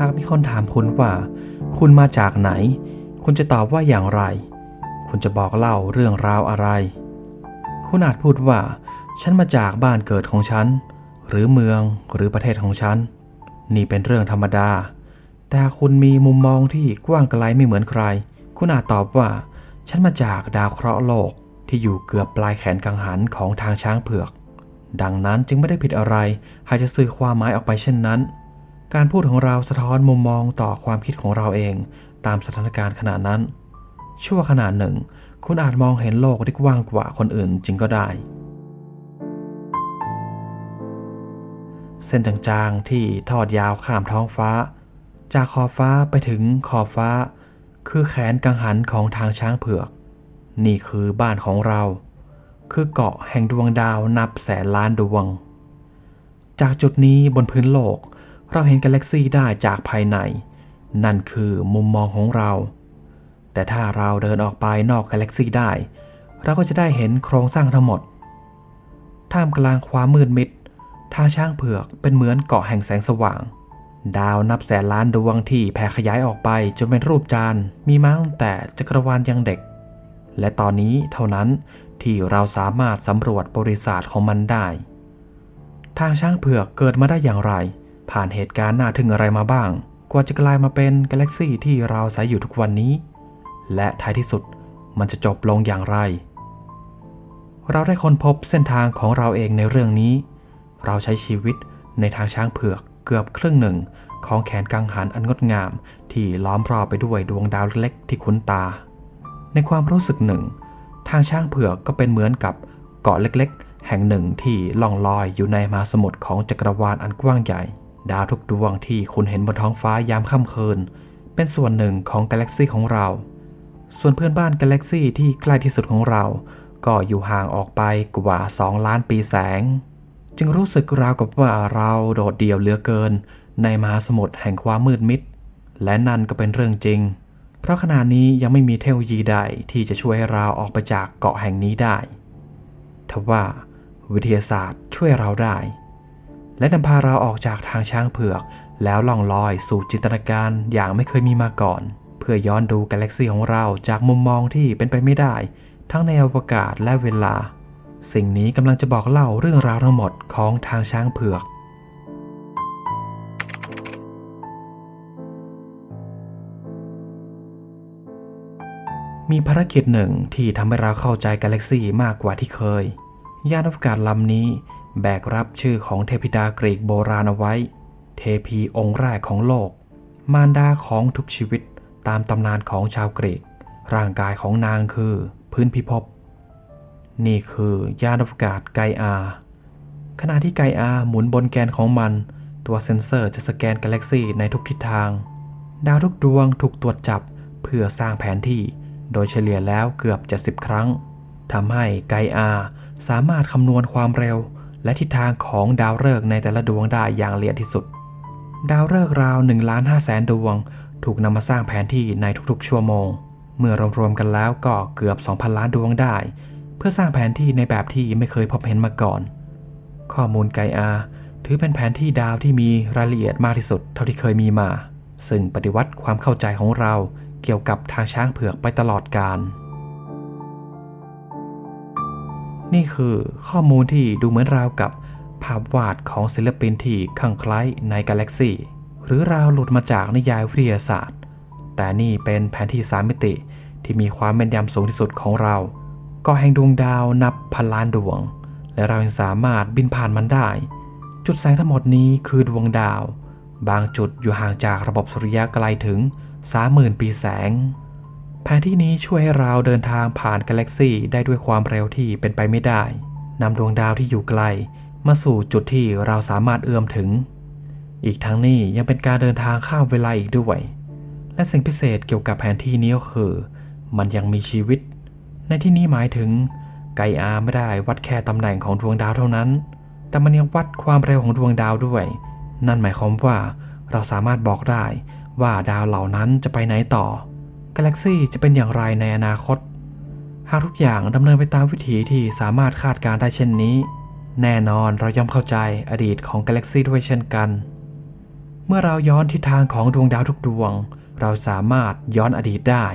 หากมีคนถามคุณว่า คุณมาจากไหน คุณจะตอบว่าอย่างไร คุณจะบอกเล่าเรื่องราวอะไร คุณอาจพูดว่า ฉันมาจากบ้านเกิดของฉัน หรือเมืองหรือประเทศของฉัน นี่เป็นเรื่องธรรมดา แต่คุณมีมุมมองที่กว้างไกลไม่เหมือนใคร คุณอาจตอบว่า ฉันมาจากดาวเคราะห์โลกที่อยู่เกือบปลายแขนกังหันของทางช้างเผือก ดังนั้นจึงไม่ได้ผิดอะไรหากจะสื่อความหมายออกไปเช่นนั้น การพูดของเราสะท้อนมุมมองต่อความคิดของเราเองตามสถานการณ์ขณะนั้น ชั่วขณะหนึ่ง คุณอาจมองเห็นโลกได้กว้างกว่าคนอื่นจริงก็ได้ เส้นจางๆที่ทอดยาวข้ามท้องฟ้า จากขอบฟ้าไปถึงขอบฟ้า คือแขนกังหันของทางช้างเผือก นี่คือบ้านของเรา คือเกาะแห่งดวงดาวนับแสนล้านดวง จากจุดนี้บนพื้นโลก เราเห็นกาแล็กซีได้จากภายใน นั่นคือมุมมองของเรา แต่ถ้าเราเดินออกไปนอกกาแล็กซีได้ เราก็จะได้เห็นโครงสร้างทั้งหมด ท่ามกลางความมืดมิด ทางช้างเผือกเป็นเหมือนเกาะแห่งแสงสว่าง ดาวนับแสนล้านดวงที่แผ่ขยายออกไปจนเป็นรูปจาน มีมาตั้งแต่จักรวาลยังเด็ก และตอนนี้เท่านั้นที่เราสามารถสำรวจบริษัทของมันได้ ทางช้างเผือกเกิดมาได้อย่างไร ผ่านเหตุการณ์น่าทึ่งอะไรมาบ้าง กว่าจะกลายมาเป็นกาแล็กซี่ที่เราอาศัยอยู่ทุกวันนี้ และท้ายที่สุดมันจะจบลงอย่างไร เราได้ค้นพบเส้นทางของเราเองในเรื่องนี้ เราใช้ชีวิตในทางช้างเผือกเกือบครึ่งหนึ่งของแขนกังหันอันงดงาม ที่ล้อมรอบไปด้วยดวงดาวเล็กๆที่คุ้นตา ในความรู้สึกหนึ่ง ทางช้างเผือกก็เป็นเหมือนกับเกาะเล็กๆ แห่งหนึ่งที่ล่องลอยอยู่ในมหาสมุทรของจักรวาลอันกว้างใหญ่ ดาวทุกดวงที่คุณเห็นบนท้องฟ้ายามค่ำคืน เป็นส่วนหนึ่งของกาแล็กซีของเรา ส่วนเพื่อนบ้านกาแล็กซีที่ใกล้ที่สุดของเรา ก็อยู่ห่างออกไปกว่า 2 ล้านปีแสง จึงรู้สึกราวกับว่าเราโดดเดี่ยวเหลือเกิน ในมหาสมุทรแห่งความมืดมิด และนั่นก็เป็นเรื่องจริง เพราะขณะนี้ยังไม่มีเทคโนโลยีใดที่จะช่วยให้เราออกไปจากเกาะแห่งนี้ได้ทว่าวิทยาศาสตร์ช่วยเราได้ และนำพาเราออกจากทางช้างเผือก แล้วล่องลอยสู่จินตนาการอย่างไม่เคยมีมาก่อน เพื่อย้อนดูกาแล็กซีของเราจากมุมมองที่เป็นไปไม่ได้ ทั้งในอวกาศและเวลา สิ่งนี้กำลังจะบอกเล่าเรื่องราวทั้งหมดของทางช้างเผือกมีภารกิจหนึ่งที่ทำให้เราเข้าใจกาแล็กซีมากกว่าที่เคย ยานอวกาศลำนี้ แบกรับชื่อของเทพิดากรีกโบราณเอาไว้ เทพีองค์แรกของโลก มารดาของทุกชีวิตตามตำนานของชาวกรีก ร่างกายของนางคือพื้นพิภพ นี่คือยานอวกาศไกอา ขณะที่ไกอาหมุนบนแกนของมัน ตัวเซ็นเซอร์จะสแกนกาแล็กซีในทุกทิศทาง ดาวทุกดวงถูกตรวจจับเพื่อสร้างแผนที่ โดยเฉลี่ยแล้วเกือบ 70 ครั้งทำให้ไกอาสามารถคำนวณความเร็ว และทิศทางของดาวฤกษ์ในแต่ละดวงได้อย่างละเอียดที่สุด ดาวฤกษ์ราว1ล้าน5แสนดวง ถูกนำมาสร้างแผนที่ในทุกๆ ชั่วโมง เมื่อรวมๆกันแล้วก็เกือบ 2,000 ล้านดวงได้ เพื่อสร้างแผนที่ในแบบที่ไม่เคยพบเห็นมาก่อน ข้อมูลไกอาถือเป็นแผนที่ดาวที่มีรายละเอียดมากที่สุดเท่าที่เคยมีมา ซึ่งปฏิวัติความเข้าใจของเราเกี่ยวกับทางช้างเผือกไปตลอดกาล นี่คือข้อมูลที่ดูเหมือนราวกับภาพวาดของศิลปินที่คลั่งไคล้ในกาแล็กซีหรือราวหลุดมาจากนิยายวิทยาศาสตร์ แต่นี่เป็นแผนที่สามมิติที่มีความแม่นยำสูงที่สุดของเรา ก็แห่งดวงดาวนับพันล้านดวง และเรายังสามารถบินผ่านมันได้ จุดแสงทั้งหมดนี้คือดวงดาว บางจุดอยู่ห่างจากระบบสุริยะไกลถึง 30,000 ปีแสง แผนที่นี้ช่วยให้เราเดินทางผ่านกาแล็กซีได้ด้วยความเร็วที่เป็นไปไม่ได้นำดวงดาวที่อยู่ไกล มาสู่จุดที่เราสามารถเอื้อมถึง อีกทั้งนี้ยังเป็นการเดินทางข้ามเวลาอีกด้วย และสิ่งพิเศษเกี่ยวกับแผนที่นี้ก็คือ มันยังมีชีวิต ในที่นี้หมายถึงไกอาไม่ได้วัดแค่ตำแหน่งของดวงดาวเท่านั้น แต่มันยังวัดความเร็วของดวงดาวด้วย นั่นหมายความว่าเราสามารถบอกได้ว่าดาวเหล่านั้นจะไปไหนต่อ กาแล็กซีจะเป็นอย่างไรในอนาคต หากทุกอย่างดำเนินไปตามวิถีที่สามารถคาดการได้เช่นนี้ แน่นอนเราย่อมเข้าใจอดีตของกาแล็กซีด้วยเช่นกัน เมื่อเราย้อนทิศทางของดวงดาวทุกดวง เราสามารถย้อนอดีตได้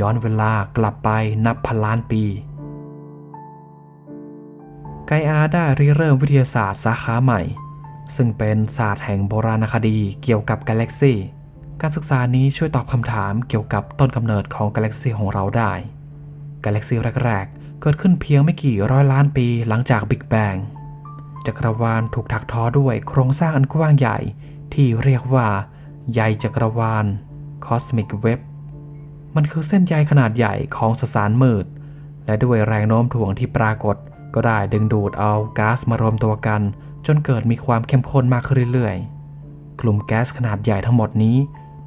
ย้อนเวลากลับไปนับพันล้านปีไกอาได้ริเริ่มวิทยาศาสตร์สาขาใหม่ ซึ่งเป็นศาสตร์แห่งโบราณคดีเกี่ยวกับกาแล็กซี่ การศึกษานี้ช่วยตอบคำถามเกี่ยวกับต้นกำเนิดของกาแล็กซีของเราได้ กาแล็กซีแรก ๆ เกิดขึ้นเพียงไม่กี่ร้อยล้านปีหลังจากบิ๊กแบงจักรวาลถูกถักทอด้วยโครงสร้างอันกว้างใหญ่ ที่เรียกว่า ใยจักรวาล Cosmic Web มันคือเส้นใยขนาดใหญ่ของสสารมืด และด้วยแรงโน้มถ่วงที่ปรากฏ ก็ได้ดึงดูดเอาก๊าซมารวมตัวกัน จนเกิดมีความเข้มข้นมากขึ้นเรื่อยๆ กลุ่มแก๊สขนาดใหญ่ทั้งหมดนี้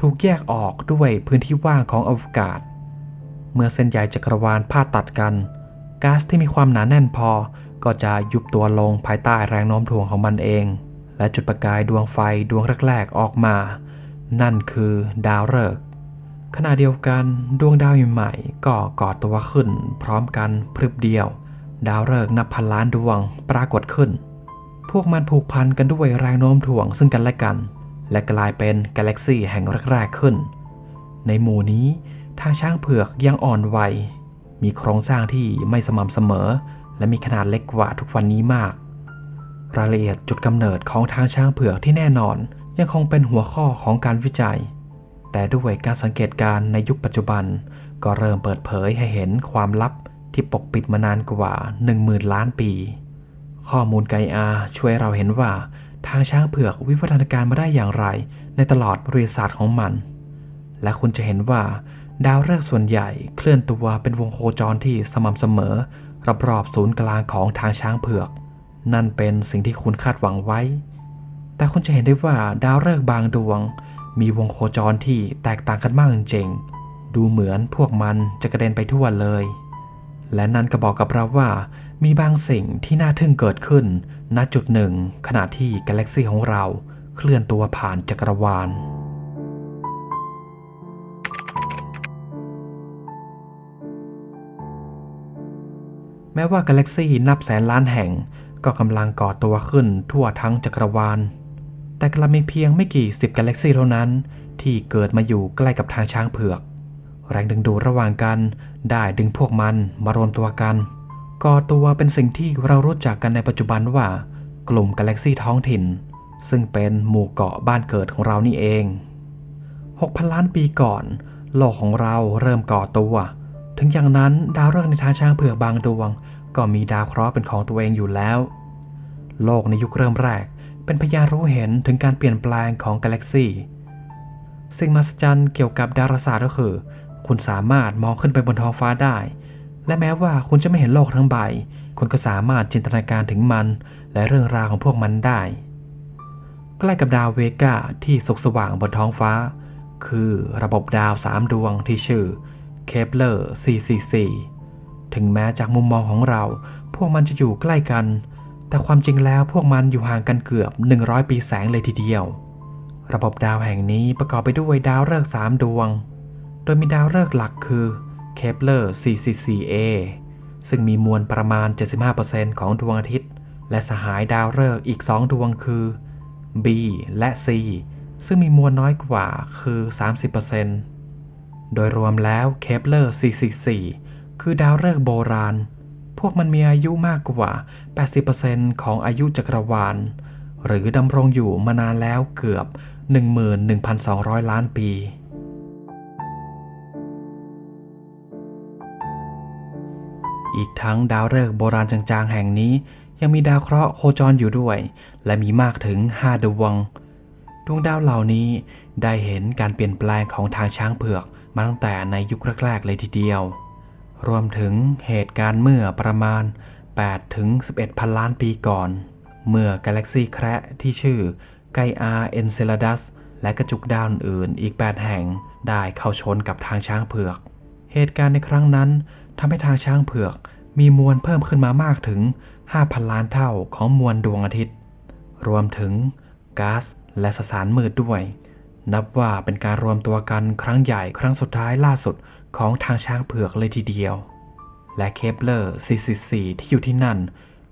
ถูกแยกออกด้วยพื้นที่ว่างของอวกาศ เมื่อเส้นใยจักรวาลพาดตัดกันก๊าซที่มีความหนาแน่นพอก็จะยุบตัวลงภายใต้แรงโน้มถ่วงของมันเอง และจุดประกายดวงไฟดวงแรก ๆ ออกมา นั่นคือดาวฤกษ์ขณะเดียวกันดวงดาวใหม่ก็ก่อตัวขึ้น พร้อมกันพรึบเดียว ดาวฤกษ์นับพันล้านดวงปรากฏขึ้น พวกมันผูกพันกันด้วยแรงโน้มถ่วงซึ่งกันและกัน และกลายเป็นกาแล็กซีแห่งแรกๆขึ้น ในหมู่นี้ทางช้างเผือกยังอ่อนวัย มีโครงสร้างที่ไม่สม่ำเสมอ และมีขนาดเล็กกว่าทุกวันนี้มาก รายละเอียดจุดกำเนิดของทางช้างเผือกที่แน่นอนยังคงเป็นหัวข้อของการวิจัย แต่ด้วยการสังเกตการณ์ในยุคปัจจุบัน ก็เริ่มเปิดเผยให้เห็นความลับที่ปกปิดมานานกว่า 10,000 ล้านปี ข้อมูลไกอาช่วยเราเห็นว่า ทางช้างเผือกวิวัฒนาการมาได้อย่างไร ในตลอดบริษัทของมัน และคุณจะเห็นว่าดาวฤกษ์ส่วนใหญ่เคลื่อนตัวเป็นวงโคจรที่สม่ำเสมอรอบๆศูนย์กลางของทางช้างเผือก นั่นเป็นสิ่งที่คุณคาดหวังไว้ แต่คุณจะเห็นได้ว่าดาวฤกษ์บางดวง มีวงโคจรที่แตกต่างกันมากจริงๆดูเหมือนพวกมันจะกระเด็นไปทั่วเลย และนั่นก็บอกกับเราว่า มีบางสิ่งที่น่าทึ่งเกิดขึ้น ณจุดหนึ่ง ขณะที่กาแล็กซีของเราเคลื่อนตัวผ่านจักรวาล แม้ว่ากาแล็กซีนับแสนล้านแห่งก็กำลังก่อตัวขึ้นทั่วทั้งจักรวาล แต่กลับมีเพียงไม่กี่สิบกาแล็กซีเท่านั้น ที่เกิดมาอยู่ใกล้กับทางช้างเผือก แรงดึงดูดระหว่างกันได้ดึงพวกมันมารวมตัวกัน ก่อตัวเป็นสิ่งที่เรารู้จักกันในปัจจุบันว่า กลุ่มกาแล็กซีท้องถิ่น ซึ่งเป็นหมู่เกาะบ้านเกิดของเรานี่เอง 6,000 ล้านปีก่อน โลกของเราเริ่มก่อตัว ถึงอย่างนั้นดาวฤกษ์ในทางช้างเผือกบางดวง ก็มีดาวเคราะห์เป็นของตัวเองอยู่แล้ว โลกในยุคเริ่มแรก เป็นพยานรู้เห็นถึงการเปลี่ยนแปลงของกาแล็กซีสิ่งมหัศจรรย์เกี่ยวกับดาราศาสตร์ก็คือ คุณสามารถมองขึ้นไปบนท้องฟ้าได้ และแม้ว่าคุณจะไม่เห็นโลกทั้งใบ คุณก็สามารถจินตนาการถึงมัน และเรื่องราวของพวกมันได้ ใกล้กับดาวเวกาที่สุกสว่างบนท้องฟ้า คือระบบดาวสามดวงที่ชื่อเคปเลอร์444ถึงแม้จากมุมมองของเรา พวกมันจะอยู่ใกล้กัน แต่ความจริงแล้วพวกมันอยู่ห่างกันเกือบ 100 ปีแสงเลยทีเดียว ระบบดาวแห่งนี้ประกอบไปด้วยดาวฤกษ์3ดวง โดยมีดาวฤกษ์หลักคือ เคปเลอร์ 444a ซึ่งมีมวลประมาณ 75%ของดวงอาทิตย์ และสหายดาวฤกษ์อีก 2 ดวงคือ B และ C ซึ่งมีมวลน้อยกว่าคือ 30%โดยรวมแล้วเคปเลอร์444คือดาวฤกษ์โบราณ พวกมันมีอายุมากกว่า 80%ของอายุจักรวาล หรือดำรงอยู่มานานแล้วเกือบ 11,200 ล้านปี อีกทั้งดาวฤกษ์โบราณจางๆ แห่งนี้ ยังมีดาวเคราะห์โคจรอยู่ด้วย และมีมากถึง5ดวง ดวงดาวเหล่านี้ได้เห็นการเปลี่ยนแปลงของทางช้างเผือกมาตั้งแต่ในยุคแรกๆเลยทีเดียว รวมถึงเหตุการณ์เมื่อประมาณ8ถึง11 พันล้านปีก่อน เมื่อกาแล็กซีแคระที่ชื่อไกอาเอนเซลาดัสและกระจุกดาวอื่นอีก 8 แห่งได้เข้าชนกับทางช้างเผือก เหตุการณ์ในครั้งนั้น ทำให้ทางช้างเผือกมีมวลเพิ่มขึ้นมามากถึง 5,000 ล้านเท่าของมวลดวงอาทิตย์ รวมถึงก๊าซและสสารมืดด้วย นับว่าเป็นการรวมตัวกันครั้งใหญ่ครั้งสุดท้ายล่าสุดของทางช้างเผือกเลยทีเดียว และเคปเลอร์ 444 ที่อยู่ที่นั่น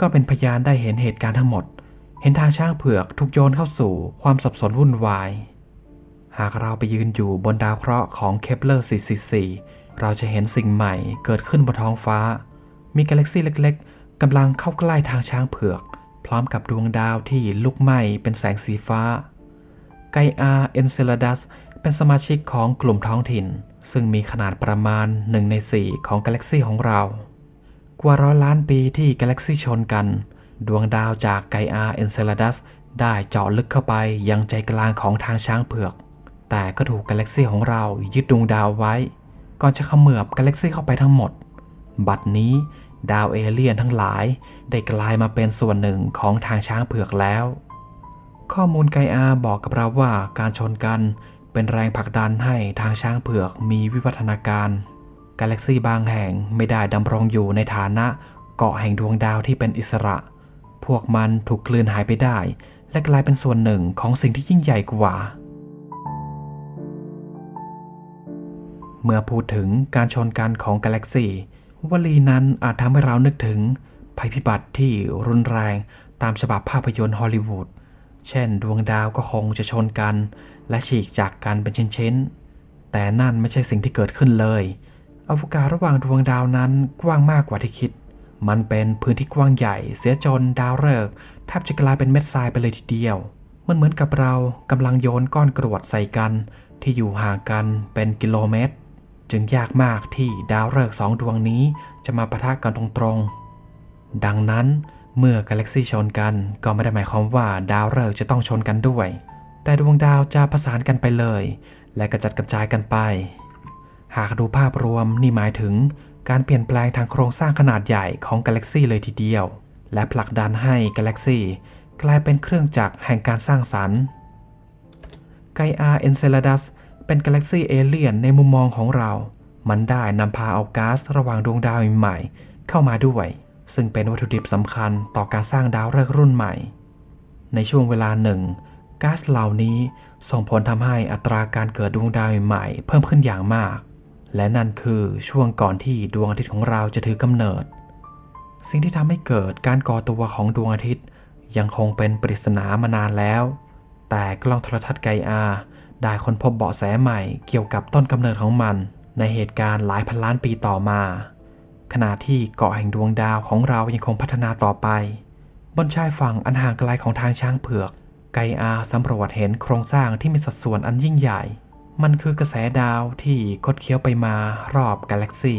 ก็เป็นพยานได้เห็นเหตุการณ์ทั้งหมด เห็นทางช้างเผือกถูกโยนเข้าสู่ความสับสนวุ่นวาย หากเราไปยืนอยู่บนดาวเคราะห์ของเคปเลอร์ 444 เราจะเห็นสิ่งใหม่เกิดขึ้นบนท้องฟ้า มีกาแล็กซี่เล็กๆกำลังเข้าใกล้ทางช้างเผือก พร้อมกับดวงดาวที่ลุกไหม้เป็นแสงสีฟ้า ไกอาเอนเซลดัสเป็นสมาชิกของกลุ่มท้องถิ่น ซึ่งมีขนาดประมาณ 1 ใน 4 ของกาแล็กซี่ของเรา กว่าร้อยล้านปีที่กาแล็กซี่ชนกัน ดวงดาวจากไกอาเอนเซลดัสได้เจาะลึกเข้าไปยังใจกลางของทางช้างเผือก แต่ก็ถูกกาแล็กซี่ของเรายึดดวงดาวไว้ ก่อนจะเขมือบกาแล็กซี่เข้าไปทั้งหมด บัดนี้ดาวเอเลียนทั้งหลายได้กลายมาเป็นส่วนหนึ่งของทางช้างเผือกแล้ว ข้อมูลไกอาบอกกับเราว่าการชนกันเป็นแรงผลักดันให้ทางช้างเผือกมีวิวัฒนาการกาแล็กซี่บางแห่งไม่ได้ดำรงอยู่ในฐานะเกาะแห่งดวงดาวที่เป็นอิสระ พวกมันถูกกลืนหายไปได้ และกลายเป็นส่วนหนึ่งของสิ่งที่ยิ่งใหญ่กว่า เมื่อพูดถึงการชนกันของกาแล็กซีวลีนั้นอาจทำให้เรานึกถึง ภัยพิบัติที่รุนแรงตามฉบับภาพยนตร์ฮอลลีวูด เช่น ดวงดาวก็คงจะชนกัน และฉีกจากกันเป็นชิ้นๆ แต่นั่นไม่ใช่สิ่งที่เกิดขึ้นเลยอวกาศระหว่างดวงดาวนั้นกว้างมากกว่าที่คิด มันเป็นพื้นที่กว้างใหญ่เสียจนดาวฤกษ์แทบจะกลายเป็นเม็ดทรายไปเลยทีเดียว มันเหมือนกับเรากำลังโยนก้อนกรวดใส่กันที่อยู่ห่างกันเป็นกิโลเมตร จึงยากมากที่ดาวฤกษ์สองดวงนี้จะมาปะทะกันตรงๆ ดังนั้นเมื่อกาแล็กซี่ชนกันก็ไม่ได้หมายความว่าดาวฤกษ์จะต้องชนกันด้วย แต่ดวงดาวจะประสานกันไปเลย และกระจัดกระจายกันไป หากดูภาพรวมนี่หมายถึงการเปลี่ยนแปลงทางโครงสร้างขนาดใหญ่ของกาแล็กซี่เลยทีเดียว และผลักดันให้กาแล็กซี่กลายเป็นเครื่องจักรแห่งการสร้างสรรค์ไกอาเอนเซลดัส เป็นกาแล็กซีเอเลียนในมุมมองของเรา มันได้นำพาเอาก๊าซระหว่างดวงดาวใหม่ๆเข้ามาด้วย ซึ่งเป็นวัตถุดิบสำคัญต่อการสร้างดาวฤกษ์รุ่นใหม่ ในช่วงเวลาหนึ่งก๊าซเหล่านี้ส่งผลทำให้อัตราการเกิดดวงดาวใหม่เพิ่มขึ้นอย่างมาก และนั่นคือช่วงก่อนที่ดวงอาทิตย์ของเราจะถือกำเนิด สิ่งที่ทำให้เกิดการก่อตัวของดวงอาทิตย์ยังคงเป็นปริศนามานานแล้ว แต่กล้องโทรทัศน์ไกอา ได้ค้นพบเบาะแสใหม่เกี่ยวกับต้นกำเนิดของมัน ในเหตุการณ์หลายพันล้านปีต่อมา ขณะที่เกาะแห่งดวงดาวของเรายังคงพัฒนาต่อไป บนชายฝั่งอันห่างไกลของทางช้างเผือก ไกอาสำรวจเห็นโครงสร้างที่มีสัดส่วนอันยิ่งใหญ่ มันคือกระแสดาวที่คดเคี้ยวไปมารอบกาแล็กซี